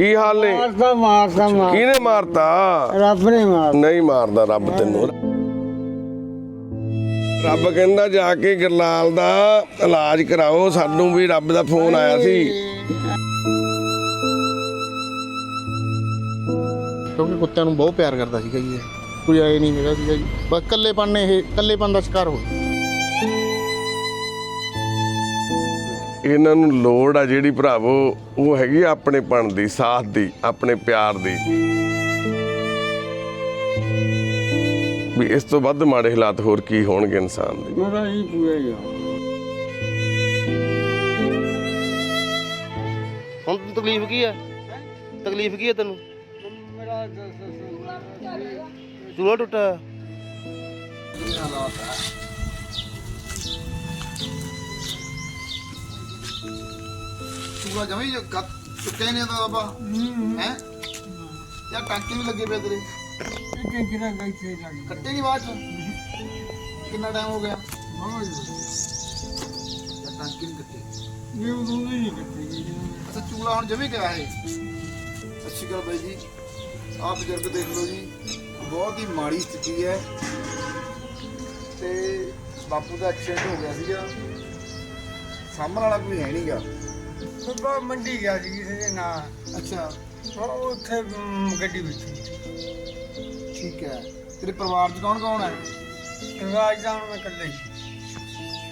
ਕੀ ਹਾਲ ਨੇ? ਮਾਰਦਾ ਮਾਰਦਾ ਮਾਰ ਕਿਹਨੇ ਮਾਰਤਾ? ਰੱਬ ਨੇ ਮਾਰ ਨਹੀਂ ਮਾਰਦਾ ਰੱਬ ਤੈਨੂੰ। ਰੱਬ ਕਹਿੰਦਾ ਜਾ ਕੇ ਗਰਲਾਲ ਦਾ ਇਲਾਜ ਕਰਾਓ ਸਾਨੂੰ ਵੀ ਰੱਬ ਦਾ ਫੋਨ ਆਇਆ ਸੀ। ਕਿਉਂਕਿ ਕੁੱਤਿਆਂ ਨੂੰ ਬਹੁਤ ਪਿਆਰ ਕਰਦਾ ਸੀਗਾ ਜੀ ਇਹ। ਕੋਈ ਆਏ ਨਹੀਂ ਹੈਗਾ ਸੀਗਾ ਜੀ। ਬਸ ਇਕੱਲੇਪਨ ਨੇ ਇਹ ਇਕੱਲੇਪਨ ਦਾ ਸ਼ਿਕਾਰ ਹੋ ਗਿਆ ਇਹਨਾਂ ਨੂੰ ਲੋੜ ਆ ਜਿਹੜੀ ਭਰਾਵੋ ਉਹ ਹੈਗੀ ਆ ਆਪਣੇ ਪਣ ਦੀ ਸਾਥ ਦੀ ਆਪਣੇ ਪਿਆਰ ਦੀ। ਵੀ ਇਸ ਤੋਂ ਵੱਧ ਮਾੜੇ ਹਾਲਾਤ ਹੋਰ ਕੀ ਹੋਣਗੇ ਇਨਸਾਨ ਦੇ? ਮੇਰਾ ਹੀ ਪੂਰਾ ਹੀ ਆ। ਹੁਣ ਤੈਨੂੰ ਤਕਲੀਫ ਕੀ ਹੈ ਤਕਲੀਫ ਕੀ ਹੈ ਤੈਨੂੰ? ਮੇਰਾ ਚੂਲਾ ਟੁੱਟਾ। ਚੂਲਾ ਜਮੀ ਚੁੱਕੇ ਨੇ ਤਾਂ ਬਾਬਾ। ਹੈ। ਯਾ ਟਾਂਕੇ ਵੀ ਲੱਗੇ ਪਏ ਤੇਰੇ। ਕਿ ਕਿਹੜਾ ਗਈ ਸੇ ਲੱਗ ਕੱਟੇ ਨਹੀਂ ਬਾਅਦ ਚ? ਕਿੰਨਾ ਟਾਈਮ ਹੋ ਗਿਆ? ਬਹੁਤ ਯਾ ਟਾਂਕੇ ਨਹੀਂ ਕੱਟੇ। ਇਹ ਉਦੋਂ ਨਹੀਂ ਕੱਟੀ ਅੱਛਾ ਚੂਲਾ ਹੁਣ ਜਮੀ ਗਿਆ ਇਹ। ਅੱਛੀ ਗੱਲ ਬਾਈ ਜੀ। ਆਹ ਬਜ਼ੁਰਗ ਦੇਖ ਲਓ ਜੀ। ਬਹੁਤ ਹੀ ਮਾੜੀ ਸਥਿਤੀ ਹੈ। ਤੇ ਬਾਪੂ ਦਾ ਐਕਸੀਡੈਂਟ ਹੋ ਗਿਆ ਸੀਗਾ। ਸਾਹਮਣ ਵਾਲਾ ਕੋਈ ਹੈ ਨਹੀਂਗਾ ਸੁਬਾ ਮੰਡੀ ਗਿਆ ਸੀ ਕਿਸੇ ਦੇ ਨਾਲ। ਅੱਛਾ। ਉਹ ਉੱਥੇ ਮ, ਗੱਡੀ ਵਿੱਚ ਠੀਕ ਹੈ। ਤੇਰੇ ਪਰਿਵਾਰ 'ਚ ਕੌਣ ਕੌਣ ਹੈ? ਰਾਜ ਜਾਣ ਮੈਂ ਇਕੱਲੇ ਹੀ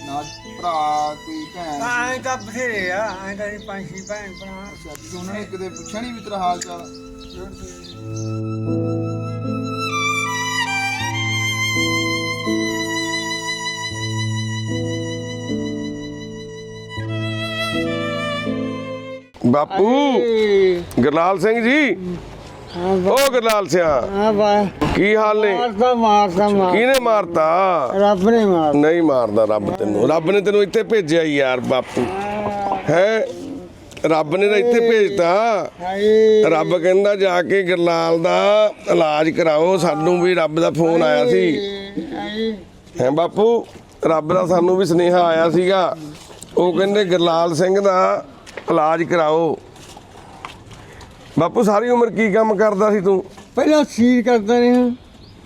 ਨਾਲ ਭਰਾ ਕੋਈ ਭੈਣ ਐਂ ਤਾਂ ਬਥੇਰੇ ਆ। ਐਂ ਤਾਂ ਅਸੀਂ ਪੰਜ ਛੇ ਭੈਣ ਭਰਾ। ਅੱਛਾ ਤੇ ਉਹਨਾਂ ਨੇ ਕਦੇ ਪੁੱਛਿਆ ਨਹੀਂ ਵੀ ਤੇਰਾ ਹਾਲ ਚਾਲ? ਬਾਪੂ। ਗਰਲਾਲ ਸਿੰਘ ਜੀ। ਹਾਂ ਉਹ ਗਰਲਾਲ ਸਿਆ। ਹਾਂ ਬਾ। ਕੀ ਹਾਲ ਨੇ? ਮਾਰਦਾ ਮਾਰਦਾ ਮਾਰ ਕਿਹਨੇ ਮਾਰਤਾ? ਰੱਬ ਨੇ ਮਾਰ ਨਹੀਂ ਮਾਰਦਾ ਰੱਬ ਤੈਨੂੰ। ਰੱਬ ਨੇ ਤੈਨੂੰ ਇੱਥੇ ਭੇਜਿਆ ਯਾਰ ਬਾਪੂ। ਹੈ। ਰੱਬ ਨੇ ਤਾਂ ਇੱਥੇ ਭੇਜਤਾ। ਹਾਏ। ਰੱਬ ਕਹਿੰਦਾ ਜਾ ਕੇ ਗਰਲਾਲ ਦਾ ਇਲਾਜ ਕਰਾਓ। ਸਾਨੂੰ ਵੀ ਰੱਬ ਦਾ ਫੋਨ ਆਇਆ ਸੀ। ਹਾਏ। ਹੈ ਬਾਪੂ? ਰੱਬ ਦਾ ਸਾਨੂੰ ਵੀ ਸੁਨੇਹਾ ਆਇਆ ਸੀਗਾ। ਉਹ ਕਹਿੰਦੇ ਗਰਲਾਲ ਸਿੰਘ ਦਾ ਇਲਾਜ ਕਰਾਓ। ਬਾਪੂ ਸਾਰੀ ਉਮਰ ਕੀ ਕੰਮ ਕਰਦਾ ਸੀ ਤੂੰ? ਪਹਿਲਾਂ ਸੀਰ ਕਰਦਾ ਰਿਹਾ।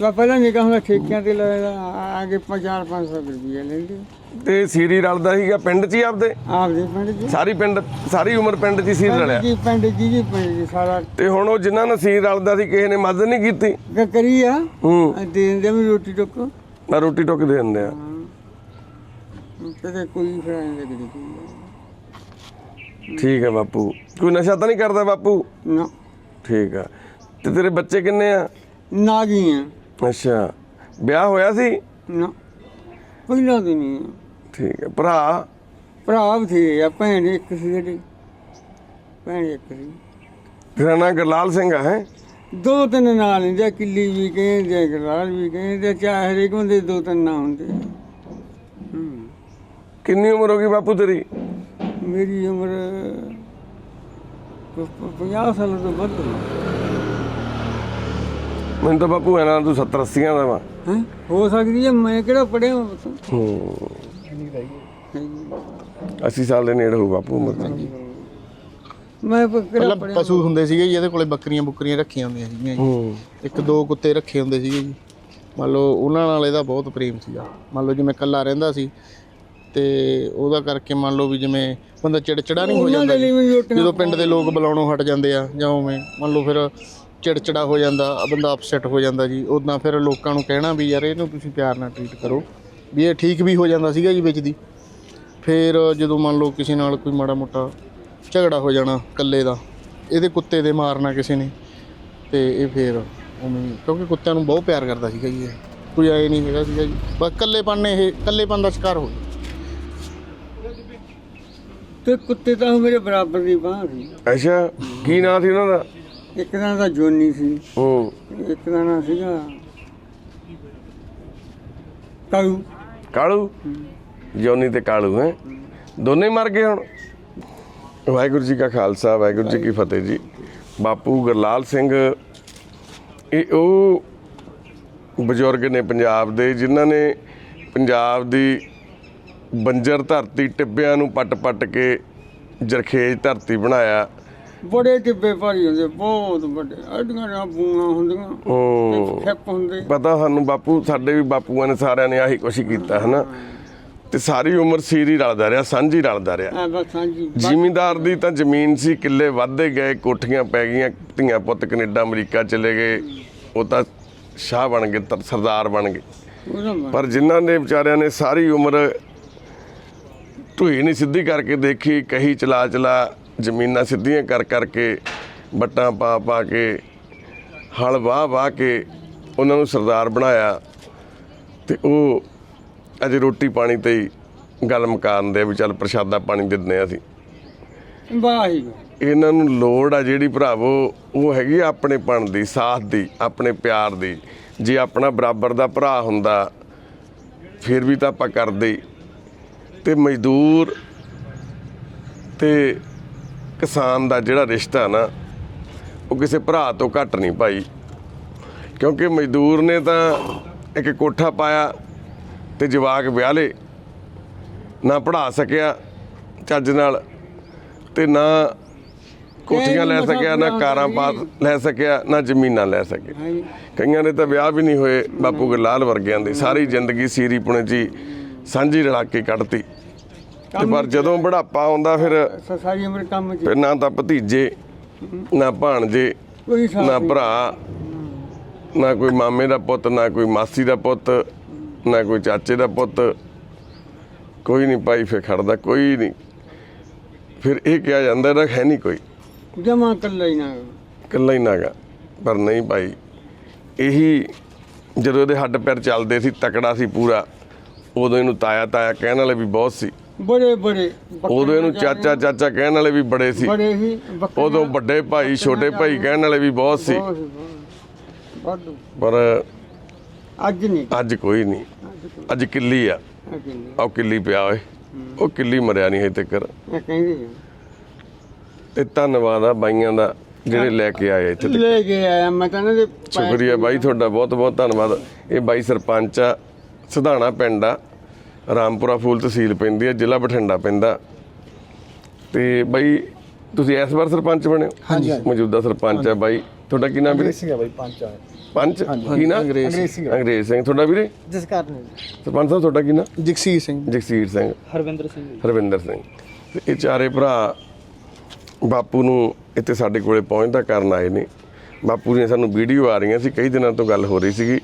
ਤਾਂ ਪਹਿਲਾਂ ਨਿਕਾ ਹੁੰਦਾ ਠੇਕਿਆਂ ਤੇ ਲਾਇਆ ਆਗੇ 4 500 ਰੁਪਏ ਲੈਂਦੇ ਤੇ ਸੀਰੀ ਰਲਦਾ ਸੀਗਾ ਪਿੰਡ 'ਚ ਹੀ ਆਪਦੇ? ਆਪਦੇ ਪਿੰਡ ਜੀ ਸਾਰੀ ਪਿੰਡ ਸਾਰੀ ਉਮਰ ਪਿੰਡ 'ਚ ਹੀ ਸੀਰ ਰਲਿਆ? ਜੀ ਪਿੰਡ ਜੀ ਜੀ ਪਿੰਡ ਜੀ ਸਾਰਾ। ਤੇ ਹੁਣ ਉਹ ਜਿਨ੍ਹਾਂ ਨਾਲ ਸੀਰ ਰਲਦਾ ਸੀ ਕਿਸੇ ਨੇ ਮਦਦ ਨਹੀਂ ਕੀਤੀ? ਕ- ਕਰੀ ਆ। ਹੂੰ। ਦੇ ਦਿੰਦੇ ਵੀ ਰੋਟੀ ਟੁੱਕ। ਨਾ ਰੋਟੀ ਟੁੱਕ ਦੇ ਦਿੰਦੇ ਆ। ਕਦੇ ਕੋਈ ਫਰਾਂ ਦੇ ਕਦੇ ਕੋਈ ਠੀਕ ਹੈ ਬਾਪੂ। ਕੋਈ ਨਸ਼ਾ ਤਾਂ ਨਹੀਂ ਕਰਦਾ ਬਾਪੂ? ਨਾ। ਠੀਕ ਆ। ਤੇ ਤੇਰੇ ਬੱਚੇ ਕਿੰਨੇ ਆ? ਨਾ ਗਈਆਂ ਅੱਛਾ। ਵਿਆਹ ਹੋਇਆ ਸੀ? ਨਾ। ਪਹਿਲਾਂ ਦੀ ਨਹੀਂ ਆ। ਠੀਕ ਹੈ ਭਰਾ? ਭਰਾ ਬਥੇਰੇ ਆ ਭੈਣ ਇੱਕ ਸੀ ਜਿਹੜੀ। ਭੈਣ ਇੱਕ ਸੀ। ਤੇਰਾ ਨਾਂ ਗੁਰਲਾਲ ਸਿੰਘ ਆ ਹੈ? ਦੋ ਤਿੰਨ ਨਾਂ ਲੈਂਦੇ ਆ, ਕਿੱਲੀ ਵੀ ਕਹਿੰਦੇ ਗਰਾਲ ਵੀ ਕਹਿੰਦੇ ਚਾਹੇ ਹਰੇਕ ਬੰਦੇ ਦੇ ਦੋ ਤਿੰਨ ਨਾਂ ਹੁੰਦੇ ਆ। ਹੂੰ। ਕਿੰਨੀ ਉਮਰ ਹੋ ਗਈ ਬਾਪੂ ਤੇਰੀ? ਮੇਰੀ ਉਮਰ 50 ਸਾਲ ਤੋਂ ਵੱਧ ਹੈ ਮੈਨੂੰ ਤਾਂ ਬਾਪੂ ਇਹਨਾਂ ਤੂੰ 70 80 ਦਾ ਵਾ। ਹੈਂ? ਹੋ ਸਕਦੀ ਹੈ ਮੈਂ ਕਿਹੜਾ ਪੜਿਆ ਹਾਂ ਪੁੱਤ ਹੂੰ। 80 ਸਾਲ ਦੇ ਨੇੜੇ ਹੋ ਬਾਪੂ ਉਮਰ। ਤਾਂ ਮੈਂ ਕਿਹੜਾ ਪਹਿਲਾਂ ਪੜਿਆ ਪਸ਼ੂ ਹੁੰਦੇ ਸੀਗੇ ਜੀ ਇਹਦੇ ਕੋਲੇ ਬੱਕਰੀਆਂ ਬੁੱਕਰੀਆਂ ਰੱਖੀਆਂ ਹੁੰਦੀਆਂ ਸੀਗੀਆਂ ਜੀ। ਹੂੰ। ਇੱਕ ਦੋ ਕੁੱਤੇ ਰੱਖੇ ਹੁੰਦੇ ਸੀਗੇ ਜੀ। ਮੰਨ ਲਓ ਉਹਨਾਂ ਨਾਲ ਇਹਦਾ ਬਹੁਤ ਪ੍ਰੇਮ ਸੀਗਾ। ਮੰਨ ਲਓ ਜਿਵੇਂ ਇਕੱਲਾ ਰਹਿੰਦਾ ਸੀ ਤੇ ਉਹਦਾ ਕਰਕੇ ਮੰਨ ਲਓ ਵੀ ਜਿਵੇਂ ਬੰਦਾ ਚਿੜਚਿੜਾ ਨਹੀਂ ਹੋ ਉਹਨਾਂ ਜਾਂਦਾ ਜਦੋਂ ਪਿੰਡ ਦੇ ਲੋਕ ਬੁਲਾਉਣੋਂ ਹਟ ਜਾਂਦੇ ਆ ਜਾਂ ਉਵੇਂ ਮੰਨ ਲਓ ਫਿਰ ਚਿੜਚਿੜਾ ਹੋ ਜਾਂਦਾ ਬੰਦਾ ਅਪਸੈਟ ਹੋ ਜਾਂਦਾ ਜੀ। ਉਦਾਂ ਫਿਰ ਲੋਕਾਂ ਨੂੰ ਕਹਿਣਾ ਵੀ ਯਾਰ ਇਹਨੂੰ ਤੁਸੀਂ ਪਿਆਰ ਨਾਲ ਟ੍ਰੀਟ ਕਰੋ ਵੀ ਇਹ ਠੀਕ ਵੀ ਹੋ ਜਾਂਦਾ ਸੀਗਾ ਜੀ ਵਿੱਚ ਦੀ। ਫਿਰ ਜਦੋਂ ਮੰਨ ਲਓ ਕਿਸੇ ਨਾਲ ਕੋਈ ਮਾੜਾ ਮੋਟਾ ਝਗੜਾ ਹੋ ਜਾਣਾ ਇਕੱਲੇ ਦਾ ਇਹਦੇ ਕੁੱਤੇ ਦੇ ਮਾਰਨਾ ਕਿਸੇ ਨੇ ਤੇ ਇਹ ਫਿਰ ਹੀ- ਕਿਉਂਕਿ ਕੁੱਤਿਆਂ ਨੂੰ ਬਹੁਤ ਪਿਆਰ ਕਰਦਾ ਸੀਗਾ ਜੀ ਇਹ। ਕੋਈ ਆਏ ਨਹੀਂ ਹੈਗਾ ਸੀਗਾ ਜੀ। ਬਸ ਇਕੱਲੇਪਨ ਨੇ ਇਹ ਇਕੱਲੇਪਨ ਦਾ ਸ਼ਿਕਾਰ ਹੋ ਗਿਆ। ਤੇ ਕੁੱਤੇ ਤਾਂ ਮੇਰੇ ਬਰਾਬਰ ਦੀ ਬਾਹ ਸੀ। ਅੱਛਾ ਕੀ ਨਾਂ ਸੀ ਉਹਨਾਂ ਦਾ? ਇੱਕ ਦਾ ਤਾਂ ਜੋਨੀ ਸੀ। ਹੂੰ। ਇੱਕ ਦਾ ਨਾਂ ਸੀਗਾ ਕਾਲੂ। ਕਾਲੂ? ਜੋਨੀ ਤੇ ਕਾਲੂ ਹੈ? ਦੋਨੇ ਮਰ ਗਏ ਹੁਣ? ਵਾਹਿਗੁਰੂ ਜੀ ਕਾ ਖਾਲਸਾ ਵਾਹਿਗੁਰੂ ਜੀ ਕੀ ਫਤਿਹ ਜੀ। ਬਾਪੂ ਗੁਰਲਾਲ ਸਿੰਘ ਇਹ ਉਹ ਬਜ਼ੁਰਗ ਨੇ ਪੰਜਾਬ ਦੇ ਜਿਨ੍ਹਾਂ ਨੇ ਪੰਜਾਬ ਦੀ ਬੰਜਰ ਧਰਤੀ ਟਿੱਬਿਆਂ ਨੂੰ ਪੱਟ-ਪੱਟ ਕੇ ਜਰਖੇਜ ਧਰਤੀ ਬਣਾਇਆ। ਬੜੇ ਟਿੱਬੇ ਭਾਰੀ ਹੁੰਦੇ ਬਹੁਤ ਵੱਡੇ ਅੱਡੀਆਂ ਨਾਲ ਬੂਆਂ ਹੁੰਦੀਆਂ ਹੂੰ ਖੱਪ ਹੁੰਦੇ। ਪਤਾ ਸਾਨੂੰ ਬਾਪੂ ਸਾਡੇ ਵੀ ਬਾਪੂਆਂ ਨੇ ਸਾਰਿਆਂ ਨੇ ਆਹੀ ਕੁਛ ਹੀ ਕੀਤਾ ਹਨਾ? ਤੇ ਸਾਰੀ ਉਮਰ ਸੀਰੀ ਰਲਦਾ ਰਿਹਾ ਸਾਂਝੀ ਰਲਦਾ ਰਿਹਾ। ਆ ਬਸ ਹਾਂਜੀ ਜ਼ਿਮੀਂਦਾਰ ਦੀ ਤਾਂ ਜ਼ਮੀਨ ਸੀ ਕਿੱਲੇ ਵੱਧਦੇ ਗਏ ਕੋਠੀਆਂ ਪੈ ਗਈਆਂ ਧੀਆਂ ਪੁੱਤ ਕੈਨੇਡਾ ਅਮਰੀਕਾ ਚਲੇ ਗਏ ਉਹ ਤਾਂ ਸ਼ਾਹ ਬਣ ਗਏ ਸਰਦਾਰ ਬਣ ਗਏ। ਪਰ ਜਿਨ੍ਹਾਂ ਨੇ ਵਿਚਾਰਿਆਂ ਨੇ ਸਾਰੀ ਉਮਰ ਢੂਈ ਨਹੀਂ ਸਿੱਧੀ ਕਰਕੇ ਦੇਖੀ ਕਹੀ ਚਲਾ ਚਲਾ ਜ਼ਮੀਨਾਂ ਸਿੱਧੀਆਂ ਕਰ ਕਰਕੇ ਬੱਟਾਂ ਪਾ ਪਾ ਕੇ ਹਲ ਵਾਹ ਵਾਹ ਕੇ ਉਹਨਾਂ ਨੂੰ ਸਰਦਾਰ ਬਣਾਇਆ। ਤੇ ਉਹ ਅਜੇ ਰੋਟੀ ਪਾਣੀ ਤੇ ਹੀ ਗੱਲ ਮੁਕਾਉਂਦੇ ਆ ਵੀ ਚੱਲ ਪ੍ਰਸ਼ਾਦਾ ਪਾਣੀ ਦਿੰਦੇ ਆ ਅਸੀਂ। ਵਾਹੀ ਇਹਨਾਂ ਨੂੰ ਲੋੜ ਆ ਜਿਹੜੀ ਭਰਾਵੋ ਉਹ ਹੈਗੀ ਆਪਣੇ ਪਣ ਦੀ ਸਾਥ ਦੀ ਆਪਣੇ ਪਿਆਰ ਦੀ। ਜੇ ਆਪਣਾ ਬਰਾਬਰ ਦਾ ਭਰਾ ਹੁੰਦਾ ਫਿਰ ਵੀ ਤਾਂ ਆਪਾਂ ਕਰਦੇ। ਤੇ ਮਜ਼ਦੂਰ ਤੇ ਕਿਸਾਨ ਦਾ ਜਿਹੜਾ ਰਿਸ਼ਤਾ ਨਾ ਉਹ ਕਿਸੇ ਭਰਾ ਤੋਂ ਘੱਟ ਨਹੀਂ ਭਾਈ। ਕਿਉਂਕਿ ਮਜ਼ਦੂਰ ਨੇ ਤਾਂ ਇੱਕ ਕੋਠਾ ਪਾਇਆ ਤੇ ਜਵਾਕ ਵਿਆਹ ਲਏ ਨਾ ਪੜ੍ਹਾ ਸਕਿਆ ਚੱਜ ਨਾਲ ਤੇ ਨਾ ਕੋਠੀਆਂ ਲੈ ਸਕਿਆ ਨਾ ਕਾਰਾਂ ਪਾ ਲੈ ਸਕਿਆ ਨਾ ਜ਼ਮੀਨਾਂ ਲੈ ਸਕਿਆ ਕਈਆਂ ਦੇ ਤਾਂ ਵਿਆਹ ਵੀ ਨਹੀਂ ਹੋਏ ਬਾਪੂ ਗੁਰਲਾਲ ਵਰਗਿਆਂ ਦੇ। ਸਾਰੀ ਜ਼ਿੰਦਗੀ ਸੀਰੀ ਪੁਣੇ ਹੀ ਸਾਂਝੀ ਰਲਾ ਕੇ ਕੱਢਤੀ। ਤੇ ਪਰ ਜਦੋਂ ਬੁਢਾਪਾ ਆਉਂਦਾ ਫਿਰ ਸਾਰੀ ਉਮਰ ਕੰਮ ਚ ਫਿਰ ਨਾ ਤਾਂ ਭਤੀਜੇ ਨਾ ਭਾਣਜੇ ਕੋਈ ਸਾਥ ਨਾ ਨਹੀਂ। ਭਰਾ ਨਾ ਕੋਈ ਮਾਮੇ ਦਾ ਪੁੱਤ ਨਾ ਕੋਈ ਮਾਸੀ ਦਾ ਪੁੱਤ ਨਾ ਕੋਈ ਚਾਚੇ ਦਾ ਪੁੱਤ। ਕੋਈ ਨਹੀਂ ਭਾਈ ਫਿਰ ਖੜਦਾ ਕੋਈ ਨਹੀਂ। ਫਿਰ ਇਹ ਕਿਹਾ ਜਾਂਦਾ ਇਹਦਾ ਹੈ ਨਹੀਂ ਕੋਈ। ਜਮਾ ਕੱਲਾ ਹੀ ਨਾ ਇਕੱਲਾ ਹੀ ਨਾਗਾ ਪਰ ਨਹੀਂ ਭਾਈ ਇਹੀ ਜਦੋਂ ਇਹਦੇ ਹੱਡ ਪੈਰ ਚੱਲਦੇ ਸੀ ਤਕੜਾ ਸੀ ਪੂਰਾ। ਉਦੋਂ ਇਹਨੂੰ ਤਾਇਆ ਤਾਇਆ ਕਹਿਣ ਵਾਲੇ ਵੀ ਬਹੁਤ ਸੀ। ਬੜੇ ਬੜੇ ਉਦੋਂ ਇਹਨੂੰ ਚਾਚਾ ਚਾਚਾ ਕਹਿਣ ਵਾਲੇ ਵੀ ਬੜੇ ਸੀ। ਬੜੇ ਹੀ ਉਦੋਂ ਵੱਡੇ ਭਾਈ ਛੋਟੇ ਭਾਈ ਕਹਿਣ ਵਾਲੇ ਵੀ ਬਹੁਤ ਸੀ। ਵਾਧੂ। ਪਰ ਅੱਜ ਨਹੀਂ। ਅੱਜ ਕੋਈ ਨਹੀਂ। ਅੱਜ ਕਿੱਲੀ ਆ। ਉਹ ਕਿੱਲੀ। ਪਿਆ ਓਏ। ਉਹ ਕਿੱਲੀ ਮਰਿਆ ਨਹੀਂ ਹਜੇ ਤੱਕ। ਕਹਿੰਦੇ। ਤੇ ਧੰਨਵਾਦ ਆ ਬਾਈਆਂ ਦਾ ਜਿਹੜੇ ਲੈ ਕੇ ਆਏ ਇੱਥੇ ਲੈ ਕੇ ਆਇਆ। ਮੈਂ ਤਾਂ ਇਹਨਾਂ ਦੇ ਪੈਰ- ਸ਼ੁਕਰੀਆ ਬਾਈ ਤੁਹਾਡਾ ਬਹੁਤ ਬਹੁਤ ਧੰਨਵਾਦ। ਇਹ ਬਾਈ ਸਰਪੰਚ ਆ। ਸਧਾਣਾ ਪਿੰਡ ਆ ਰਾਮਪੁਰਾ ਫੂਲ ਤਹਿਸੀਲ ਪੈਂਦੀ ਆ ਜ਼ਿਲ੍ਹਾ ਬਠਿੰਡਾ ਪੈਂਦਾ। ਤੇ ਬਾਈ ਤੁਸੀਂ ਇਸ ਵਾਰ ਸਰਪੰਚ ਬਣੇ ਹੋ? ਹਾਂਜੀ ਮੌਜੂਦਾ ਸਰਪੰਚ ਆ ਬਾਈ। ਤੁਹਾਡਾ ਕੀ ਨਾਮ ਵੀਰੇ? ਸਿੰਘ ਹੈ ਬਾਈ ਪੰਜ ਆ। ਪੰਚ? ਕੀ ਨਾਮ ਅੰਗਰੇਜ਼। ਅੰਗਰੇਜ਼ ਸਿੰਘ। ਤੁਹਾਡਾ ਵੀਰੇ? ਜਿਸ ਕਾਰਨ ਸਰਪੰਚ ਸਾਹਿਬ ਤੁਹਾਡਾ ਕੀ ਨਾਮ ਜਗਸੀਰ ਸਿੰਘ। ਜਗਸੀਰ ਸਿੰਘ। ਹਰਵਿੰਦਰ ਸਿੰਘ। ਹਰਵਿੰਦਰ ਸਿੰਘ। ਤੇ ਇਹ ਚਾਰੇ ਭਰਾ ਬਾਪੂ ਨੂੰ ਇੱਥੇ ਸਾਡੇ ਕੋਲੇ ਪਹੁੰਚਦਾ ਕਰਨ ਆਏ ਨੇ। ਬਾਪੂ ਦੀਆਂ ਸਾਨੂੰ ਵੀਡੀਓ ਆ ਰਹੀਆਂ ਸੀ ਕਈ ਦਿਨਾਂ ਤੋਂ ਗੱਲ ਹੋ ਰਹੀ ਸੀਗੀ।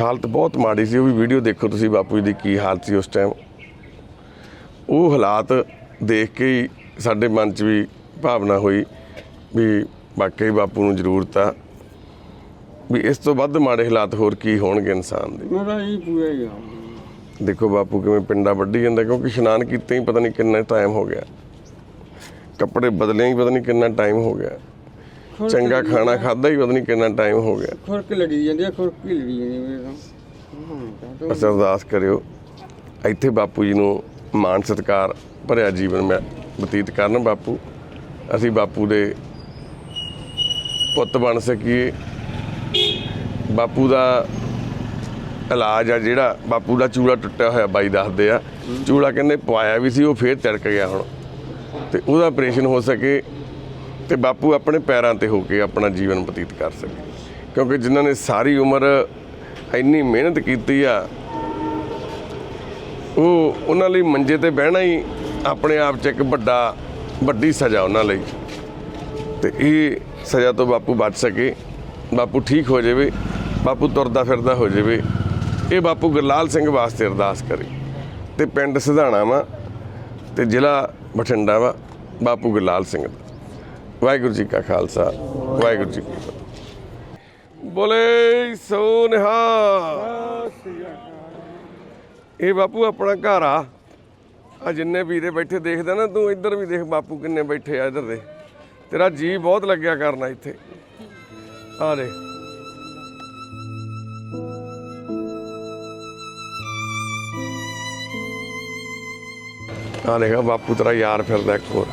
ਹਾਲਤ ਬਹੁਤ ਮਾੜੀ ਸੀ ਉਹ ਵੀ ਵੀਡੀਓ ਦੇਖੋ ਤੁਸੀਂ ਬਾਪੂ ਜੀ ਦੀ ਕੀ ਹਾਲਤ ਸੀ ਉਸ ਟਾਈਮ ਉਹ ਹਾਲਾਤ ਦੇਖ ਕੇ ਹੀ ਸਾਡੇ ਮਨ 'ਚ ਵੀ ਭਾਵਨਾ ਹੋਈ ਵੀ ਵਾਕਈ ਬਾਪੂ ਨੂੰ ਜ਼ਰੂਰਤ ਆ ਵੀ ਇਸ ਤੋਂ ਵੱਧ ਮਾੜੇ ਹਾਲਾਤ ਹੋਰ ਕੀ ਹੋਣਗੇ ਇਨਸਾਨ ਦੇ। ਮੇਰਾ ਹੀ ਪੂਰਾ ਹੀ ਆ। ਦੇਖੋ ਬਾਪੂ ਕਿਵੇਂ ਪਿੰਡਾ ਵੱਢੀ ਜਾਂਦਾ ਕਿਉਂਕਿ ਇਸ਼ਨਾਨ ਕੀਤੇ ਹੀ ਪਤਾ ਨਹੀਂ ਕਿੰਨਾ ਟਾਈਮ ਹੋ ਗਿਆ। ਕੱਪੜੇ ਬਦਲੇ ਹੀ ਪਤਾ ਨਹੀਂ ਕਿੰਨਾ ਟਾਈਮ ਹੋ ਗਿਆ। ਚੰਗਾ ਖਾਣਾ ਖਾਦਾ ਹੀ ਪਤਾ ਨਹੀਂ ਕਿੰਨਾ ਟਾਈਮ ਹੋ ਗਿਆ। ਖੁਰਕ ਲੜੀ ਜਾਂਦੀ ਆ ਖੁਰਕ ਹੀ ਲੜੀ ਜਾਂਦੀ ਮੇਰੇ ਤਾਂ। ਬਸ ਅਰਦਾਸ ਕਰਿਓ। ਇੱਥੇ ਬਾਪੂ ਜੀ ਨੂੰ ਮਾਣ ਸਤਿਕਾਰ ਭਰਿਆ ਜੀਵਨ ਮੈਂ ਬਤੀਤ ਕਰਨ ਬਾਪੂ। ਅਸੀਂ ਬਾਪੂ ਦੇ ਪੁੱਤ ਬਣ ਸਕੀਏ। ਬਾਪੂ ਦਾ ਇਲਾਜ ਆ ਜਿਹੜਾ ਬਾਪੂ ਦਾ ਚੂੜਾ ਟੁੱਟਿਆ ਹੋਇਆ ਬਾਈ ਦੱਸਦੇ ਆ। ਚੂੜਾ ਕਹਿੰਦੇ ਪਵਾਇਆ ਵੀ ਸੀ ਉਹ ਫੇਰ ਤਿੜਕ ਗਿਆ ਹੁਣ। ਤੇ ਉਹਦਾ ਆਪਰੇਸ਼ਨ ਹੋ ਸਕੇ ਤੇ ਬਾਪੂ ਆਪਣੇ ਪੈਰਾਂ ਤੇ ਹੋ ਕੇ ਆਪਣਾ ਜੀਵਨ ਬਤੀਤ ਕਰ ਸਕੇ। ਕਿਉਂਕਿ ਜਿਨ੍ਹਾਂ ਨੇ ਸਾਰੀ ਉਮਰ ਇੰਨੀ ਮਿਹਨਤ ਕੀਤੀ ਆ, ਉਹ ਉਹਨਾਂ ਲਈ ਮੰਜੇ ਤੇ ਬਹਿਣਾ ਹੀ ਆਪਣੇ ਆਪ 'ਚ ਇੱਕ ਵੱਡਾ, ਵੱਡੀ ਸਜ਼ਾ ਉਹਨਾਂ ਲਈ। ਤੇ ਇਹ ਸਜ਼ਾ ਤੋਂ ਬਾਪੂ ਬਚ ਸਕੇ। ਬਾਪੂ ਠੀਕ ਹੋ ਜਾਵੇ, ਬਾਪੂ ਤੁਰਦਾ ਫਿਰਦਾ ਹੋ ਜਾਵੇ। ਇਹ ਬਾਪੂ ਗੁਰਲਾਲ ਸਿੰਘ ਵਾਸਤੇ ਅਰਦਾਸ ਕਰੇ। ਤੇ ਪਿੰਡ ਸਿਧਾਣਾ ਵਾ ਤੇ ਜ਼ਿਲ੍ਹਾ ਬਠਿੰਡਾ ਵਾ, ਬਾਪੂ ਗੁਰਲਾਲ ਸਿੰਘ ਦਾ। ਵਾਹਿਗੁਰੂ ਜੀ ਕਾ ਖਾਲਸਾ, ਵਾਹਿਗੁਰੂ ਜੀ ਕੀ ਫਤਿਹ। ਬੋਲੇ ਸੋ ਨਿਹਾਲ ਇਹ ਬਾਪੂ ਆਪਣਾ ਘਰ ਆ। ਆ ਜਿੰਨੇ ਵੀਰੇ ਬੈਠੇ ਦੇਖਦਾ ਨਾ, ਤੂੰ ਇੱਧਰ ਵੀ ਦੇਖ ਬਾਪੂ ਕਿੰਨੇ ਬੈਠੇ ਆ ਇੱਧਰ ਦੇ। ਤੇਰਾ ਜੀ ਬਹੁਤ ਲੱਗਿਆ ਕਰਨਾ ਇੱਥੇ। ਆ ਦੇ ਆ ਦੇਖਾ ਬਾਪੂ ਤੇਰਾ ਯਾਰ ਫਿਰਦਾ ਇੱਕ ਹੋਰ।